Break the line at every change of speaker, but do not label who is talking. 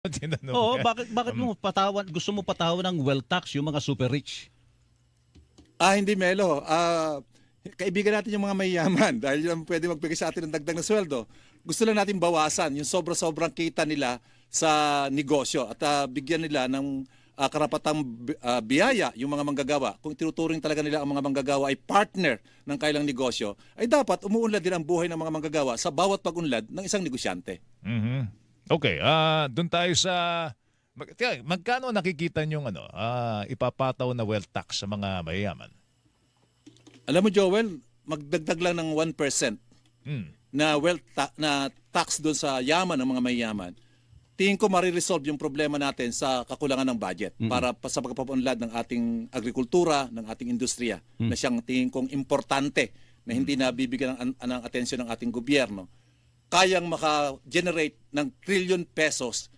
Tinanong
Oo,
niya.
bakit bakit mo patawan gusto mo patawan ng wealth tax yung mga super rich?
Ah, hindi Melo. Ah, kaibigan natin yung mga mayayaman dahil yun ang pwede magbigay sa atin ng dagdag na sweldo. Gusto lang natin bawasan yung sobra-sobrang kita nila sa negosyo at ah, bigyan nila ng ah, karapatang bi- ah, biyaya yung mga manggagawa. Kung tinuturing talaga nila ang mga manggagawa ay partner ng kailang negosyo, ay dapat umuunlad din ang buhay ng mga manggagawa sa bawat pag-unlad ng isang negosyante.
Mhm. Okay, ah doon tayo sa mag, teka, magkano nakikita niyo ano, ah ipapataw na wealth tax sa mga mayayaman?
Alam mo Joel, magdagdag lang ng 1%
Hmm.
na wealth ta- na tax doon sa yaman ng mga mayayaman, tingin ko mariresolve yung problema natin sa kakulangan ng budget para pa- sa pagpapaunlad ng ating agrikultura, ng ating industriya na siyang tingin kong importante na hindi nabibigyan ng, ng atensyon ng ating gobyerno. Kayang maka-generate ng trillion pesos